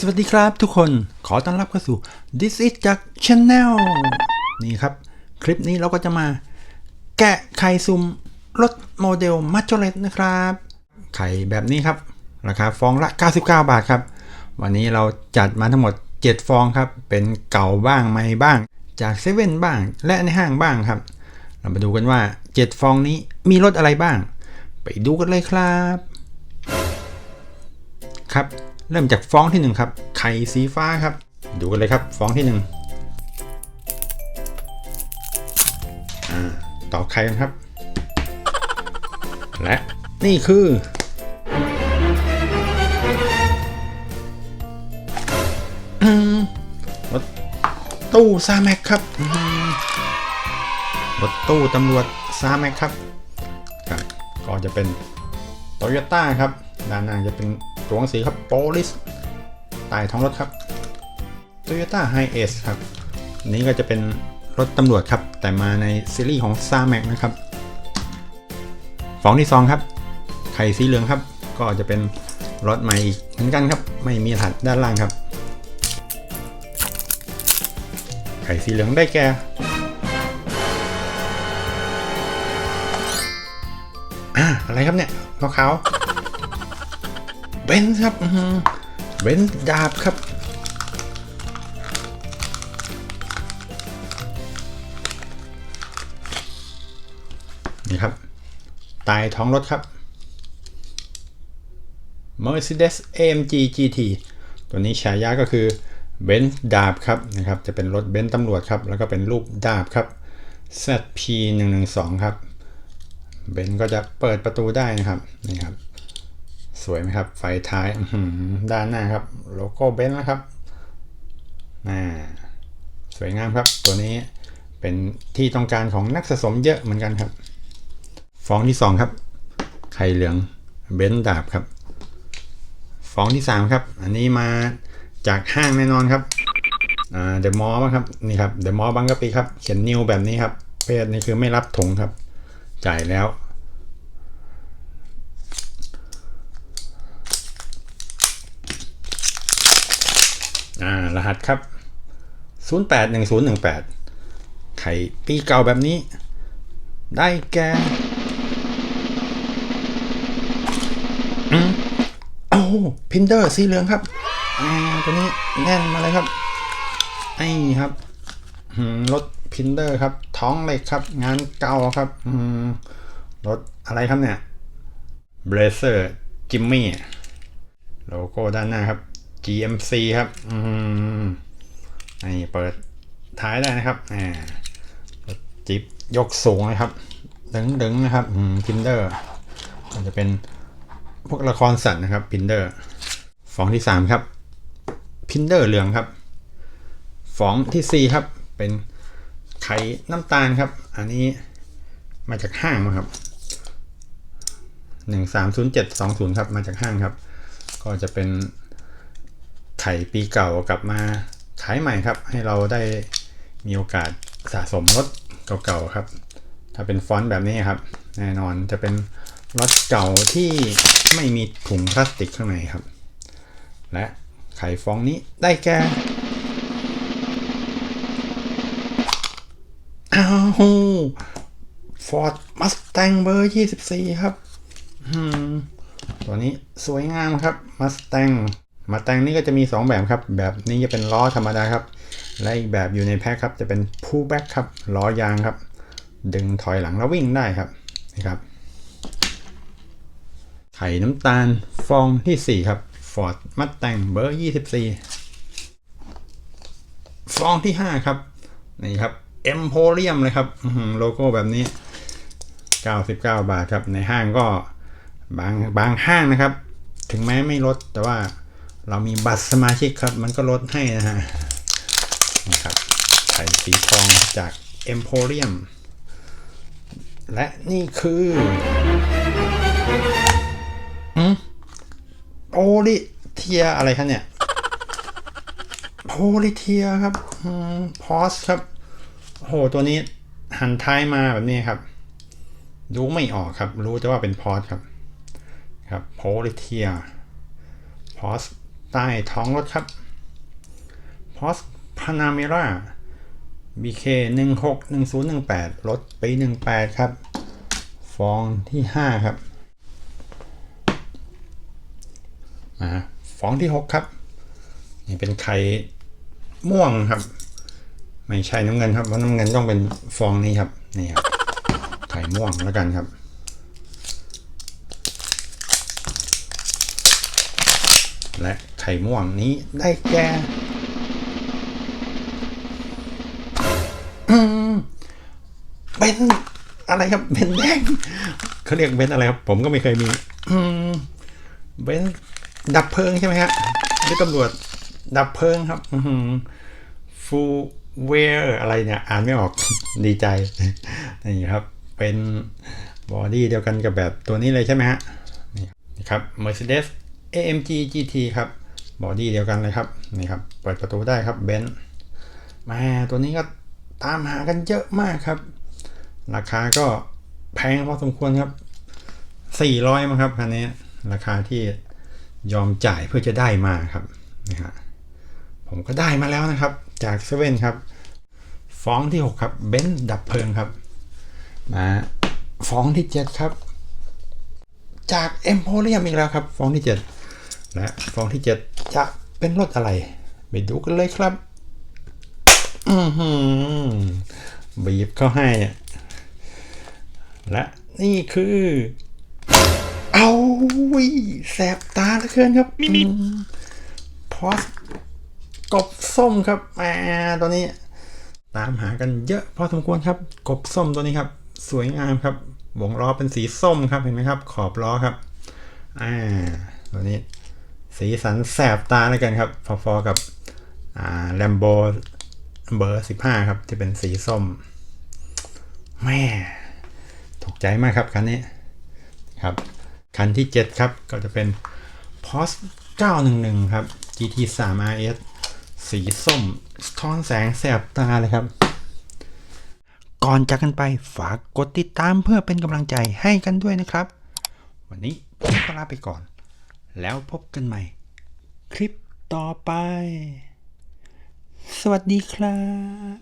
สวัสดีครับทุกคนขอต้อนรับเข้าสู่ This is จาก Channel นี่ครับ คลิปนี้เราก็จะมาแกะไข่ซุ่มรถโมเดลมัจโจเลตนะครับ ไข่แบบนี้ครับ ราคาฟองละ 99 บาทครับ วันนี้เราจัดมาทั้งหมด 7 ฟองครับ เป็นเก่าบ้างใหม่บ้าง จากเซเว่นบ้างและในห้างบ้างครับ เรามาดูกันว่า 7 ฟองนี้มีรสอะไรบ้าง ไปดูกันเลยครับ ครับ เริ่มจากฟองที่1ครับ ไข่สีฟ้าครับ ดูกันเลยครับ ฟองที่1อ่าต่อไข่กันครับ และนี่คือ รถตู้ซาแม็กครับ รถตู้ตำรวจซาแม็กครับครับก็จะเป็นโตโยต้าครับ ด้านหน้าจะเป็น ตัวหนังสือครับโ o ลิสใต้ท้องรถครับ Toyota h i อ s ครับ นี้ก็จะเป็นรถตำรวจครับ แต่มาในซีรีส์ของ s a m a c นะครับฟองที่2ครับ ไข่สีเหลืองครับ ก็จะเป็นรถใหม่อีกเหมือนกันครับ ไม่มีรหัสด้านล่างครับ ไข่สีเหลืองได้แก่ อะไรครับเนี่ยขาวขาว เบนซ์ครับเบนซ์ดาบครับ นี่ครับ ตายท้องรถครับ Mercedes AMG GT ตัวนี้ฉายาก็คือเบนซ์ดาบครับนะครับ จะเป็นรถเบนซ์ตำรวจครับ แล้วก็เป็นรูปดาบครับ ZP 1 1 2 ครับ เบนซ์ก็จะเปิดประตูได้นะครับ นี่ครับ สวยไหมครับ ไฟท้ายด้านหน้าครับโลโก้เบนซ์นะครับน่าสวยงามครับ ตัวนี้เป็นที่ต้องการของนักสะสมเยอะเหมือนกันครับ ฟองที่ 2 ครับ ไข่เหลืองเบนซ์ดาบครับ ฟองที่ 3 ครับ อันนี้มาจากห้างแน่นอนครับเดอะมอลล์ครับนี่ครับเดอะมอลล์บางกะปิครับเขียนนิวแบบนี้ครับเพศนี่คือไม่รับถุงครับ จ่ายแล้ว อ่ารหัสครับ 081018 ไข่ปีเก่าแบบนี้ ได้แก่อืมโอ้พินเดอร์สีเหลืองครับอ่าตัวนี้แน่นมาเลยครับ ไอ้ครับรถพินเดอร์ครับ ท้องเหล็กครับ งานเก่าครับรถอะไรครับเนี่ยเบรเซอร์จิมมี่โลโก้ด้านหน้าครับ GMC ครับ อืมนี่เปิดท้ายได้นะครับอ่าจิบยกสูงนะครับดึงๆนะครับอืมพินเดอร์มันจะเป็นพวกละครสัตว์นะครับพินเดอร์ฟองที่3ครับพินเดอร์เหลืองครับฟองที่4ครับ เป็นไข่น้ำตาลครับ อันนี้มาจากห้างนะครับ130720ครับ มาจากห้างครับ ก็จะเป็น ข่ปีเก่ากลับมาขายใหม่ครับ ให้เราได้มีโอกาสสะสมรถเก่าๆครับ ถ้าเป็นฟอนต์แบบนี้ครับ แน่นอนจะเป็นรถเก่าที่ไม่มีถุงพลาสติกข้างในครับ และไข่ฟองนี้ได้แก่อ้าวฟอร์ดมัสแตงเบอร์24ครับอืมตัวนี้สวยงามครับมัสแตง มาแตงนี่ก็จะมี 2 แบบครับ แบบนี้จะเป็นล้อธรรมดาครับ และอีกแบบอยู่ในแพ็คครับ จะเป็น pull back ครับล้อยางครับ ดึงถอยหลังแล้ววิ่งได้ครับนี่ครับ ไข่น้ำตาลฟองที่ 4 ครับ Ford Mustang เบอร์ 24 ฟองที่ 5 ครับนี่ครับ Emporium เลยครับโลโก้แบบนี้ 99 บาทครับ ในห้างก็บางบางห้างนะครับ ถึงแม้ไม่ลดแต่ว่า เรามีบัตรสมาชิกครับ มันก็ลดให้นะฮะนี่ครับไข่สีทองจาก Emporium และนี่คืออืมโอลิเทียอะไรครับเนี่ยโพลิเทียครับพอสครับโอ้โหตัวนี้หันท้ายมาแบบนี้ครับดูไม่ออกครับ รู้แต่ว่าเป็นพอสครับ ครับโพลิเทียพอส ใต้ท้องรถครับ Porsche Panamera BK 1 6 1 0 1 8 รถปี 18 ครับ ฟองที่ 5 ครับมาฟองที่ 6 ครับ นี่เป็นไข่ม่วงครับ ไม่ใช่น้ำเงินครับ เพราะน้ำเงินต้องเป็นฟองนี้ครับ นี่ครับ ไข่ม่วงแล้วกันครับ และไข่ม่วงนี้ได้แก่เป็นอะไรครับเป็นแดงเขาเรียกเป็นอะไรครับ ผมก็ไม่เคยมีเป็นดับเพลิงใช่ไหมฮะหรือตำรวจดับเพลิงครับฟูเวอร์อะไรเนี่ย อ่านไม่ออกดีใจนี่ครับ เป็นบอดี้เดียวกันกับแบบตัวนี้เลยใช่ไหมฮะนี่ครับ Mercedes AMG GT ครับบอดี้เดียวกันเลยครับนี่ครับเปิดประตูได้ครับเบนซ์มาตัวนี้ก็ตามหากันเยอะมากครับ ราคาก็แพงพอสมควรครับ 400มั้งครับคันนี้ราคาที่ยอมจ่ายเพื่อจะได้มาครับนี่ฮะผมก็ได้มาแล้วนะครับ จากเซเว่นครับ ฟ้องที่ 6 ครับเบนซ์ดับเพลิงครับมาฟ้องที่ 7 ครับ จากเอ็มโพเรียมอีกแล้วครับฟองที่ 7 และฟองที่7จะเป็นรถอะไร ไปดูกันเลยครับอบีบเข้าให้ และนี่คือ เอาวิแสบตาเหลือเกินครับพอสกบส้มครับแหมตัวนี้ ตามหากันเยอะพอสมควรครับ กบส้มตัวนี้ครับ สวยงามครับวงล้อเป็นสีส้มครับเห็นไหมครับ ขอบล้อครับ อ่าตัวนี้ สีสันแสบตาแล้วกันครับ พอๆกับแลมโบเบอร์สิบห้าครับที่เป็นสีส้ม แม่ถูกใจมากครับคันนี้ครับ คันที่ 7 ครับ ก็จะเป็น p o s 911 ครับ GT 3 RS สีส้มสะท้อนแสงแสบตาเลยครับ ก่อนจากกันไปฝากกดติดตามเพื่อเป็นกำลังใจให้กันด้วยนะครับ วันนี้ผมก็ลาไปก่อน แล้วพบกันใหม่ คลิปต่อไป สวัสดีครับ